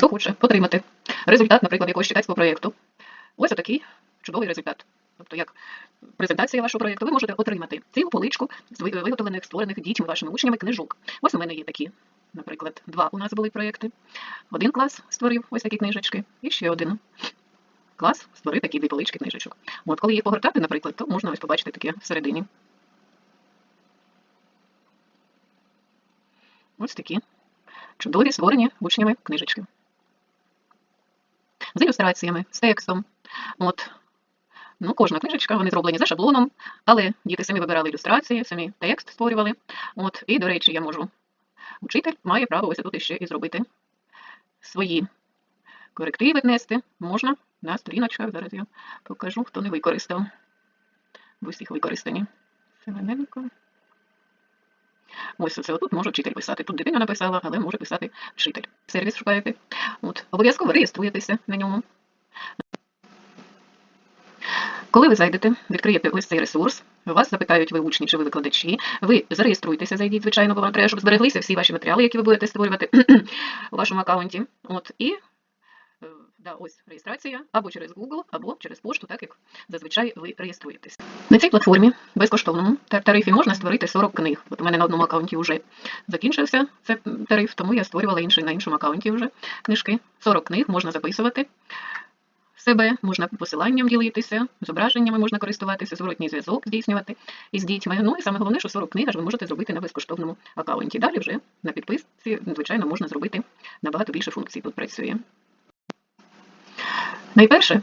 хто хоче отримати результат, наприклад, якогось читацького проєкту. Ось отакий чудовий результат. Тобто, як презентація вашого проєкту, ви можете отримати цілу поличку з виготовлених, створених дітьми, вашими учнями книжок. Ось у мене є такі, наприклад, два у нас були проєкти. Один клас створив ось такі книжечки, і ще один клас створив такі дві полички книжечок. От, коли їх погортати, наприклад, то можна ось побачити таке всередині. Ось такі чудові створені учнями книжечки. З ілюстраціями, з текстом. От. Ну, кожна книжечка, вони зроблені за шаблоном, але діти самі вибирали ілюстрації, самі текст створювали. От. І, до речі, я можу. Учитель має право ось тут іще і зробити свої корективи внести. Можна на сторіночках. Зараз я покажу, хто не використав. В усіх використані. Семененко. Ось оце отут може вчитель писати. Тут дитина написала, але може писати вчитель. Сервіс шукаєте. От. Обов'язково реєструєтеся на ньому. Коли ви зайдете, відкриєте ось цей ресурс, вас запитають ви учні чи ви викладачі, ви зареєструйтеся, зайдіть, звичайно, бо вам треба, щоб збереглися всі ваші матеріали, які ви будете створювати у вашому аккаунті. От, і да, ось реєстрація або через Google, або через пошту, так як зазвичай ви реєструєтесь. На цій платформі безкоштовному тарифі можна створити 40 книг. От у мене на одному аккаунті вже закінчився цей тариф, тому я створювала інший на іншому аккаунті вже книжки. 40 книг можна записувати себе, можна посиланням ділитися, зображеннями можна користуватися, зворотній зв'язок здійснювати із дітьми. Ну і саме головне, що 40 книг аж ви можете зробити на безкоштовному аккаунті. Далі вже на підписці, звичайно, можна зробити набагато більше функцій тут працює. Найперше,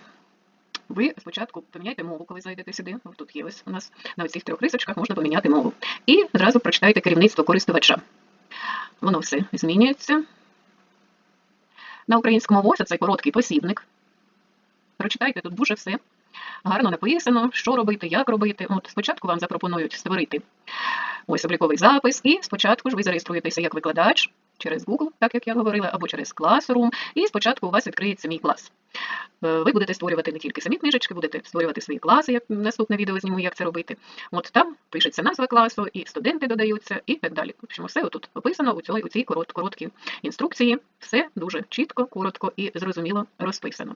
ви спочатку поміняйте мову, коли зайдете сюди. Тут є ось у нас на цих трьох рисочках можна поміняти мову. І зразу прочитайте керівництво користувача. Воно все змінюється. На українському ось цей короткий посібник. Прочитайте тут дуже все гарно написано, що робити, як робити. От спочатку вам запропонують створити ось обліковий запис, і спочатку ж ви зареєструєтеся як викладач через Google, так як я говорила, або через Classroom, і спочатку у вас відкриється мій клас. Е, Ви будете створювати не тільки самі книжечки, будете створювати свої класи, як наступне відео зніму, як це робити. От там пишеться назва класу, і студенти додаються, і так далі. В общем, все тут описано у цій, короткій інструкції. Все дуже чітко, коротко і зрозуміло розписано.